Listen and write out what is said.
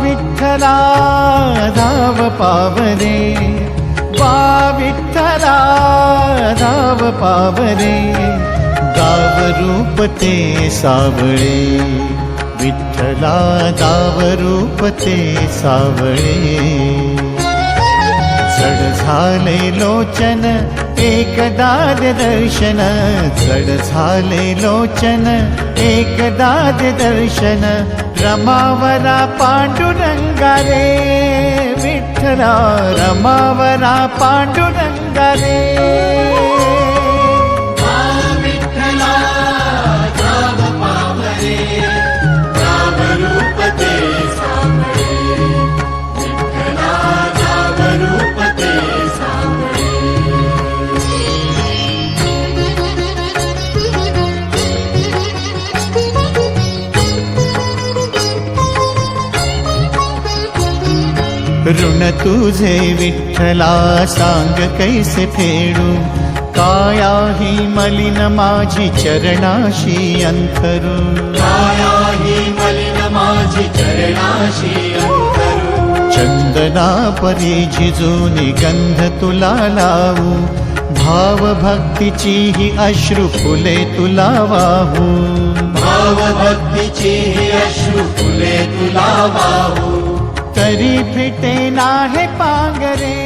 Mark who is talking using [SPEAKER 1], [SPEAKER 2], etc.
[SPEAKER 1] विठ्ठला धाव पावरे बा विठ्ठला धाव पावरे गाव रूप ते सावळे. विठ्ठला जड झाले लोचन एकदाद दर्शन। झाले लोचन एकदाद दर्शन। रमावरा रे विठ्ठला रमावरा पांडुरंगा ऋण तुझे विठ्ठला सांग कैसे फेडू? काया ही मलिन माझी चरणाशी अंतरू.
[SPEAKER 2] काया ही मलिन माझी चरणाशी अंतरू.
[SPEAKER 1] चंदना परी झिजूनी गंध तुला लावू. भाव भक्तीची ही अश्रू फुले तुला वाहू.
[SPEAKER 2] भाव भक्तीची ही अश्रू फुले तुला वाहू.
[SPEAKER 1] ना है पागरे।